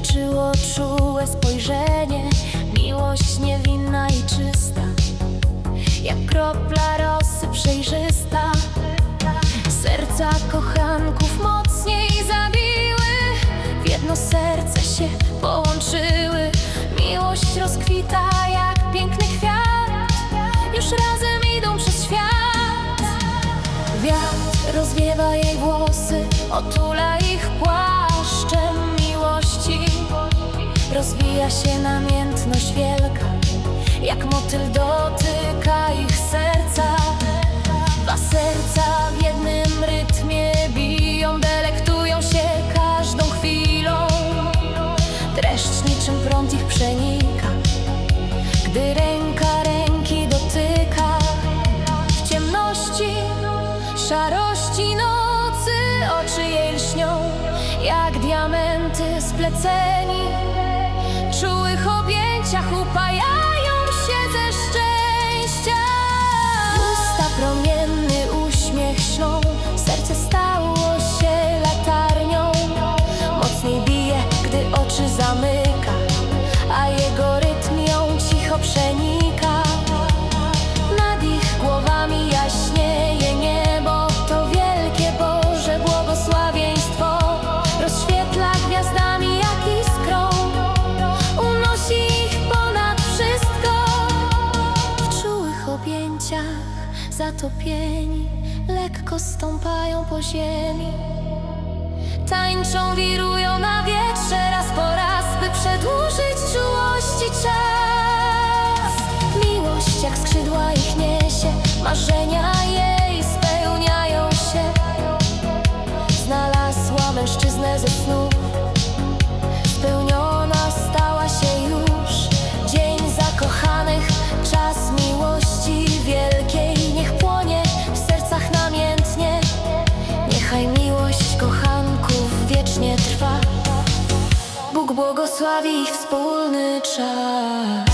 wystarczyło czułe spojrzenie, miłość niewinna i czysta, jak kropla rosy przejrzysta. Serca kochanków mocniej zabiły, w jedno serce się połączyły. Miłość rozkwita jak piękny kwiat, już razem idą przez świat. Wiatr rozwiewa jej włosy, otula ich płaszczem Się namiętność wielka, jak motyl dotyka ich serca. Dwa serca w jednym rytmie biją, delektują się każdą chwilą. Dreszcz niczym prąd ich przenika, gdy ręka ręki dotyka. W ciemności, szarości nocy oczy jej lśnią, jak diamenty spleceni. Oczy zamyka, a jego rytm ją cicho przenika. Nad ich głowami jaśnieje niebo, to wielkie Boże błogosławieństwo. Rozświetla gwiazdami jak iskrą, unosi ich ponad wszystko. W czułych objęciach zatopieni, lekko stąpają po ziemi. Tańczą, wirują Jak skrzydła ich niesie, marzenia jej spełniają się. Znalazła mężczyznę ze snów, spełniona stała się już. Dzień zakochanych, czas miłości wielkiej, niech płonie w sercach namiętnie. Niechaj miłość kochanków wiecznie trwa. Bóg błogosławi ich wspólny czas.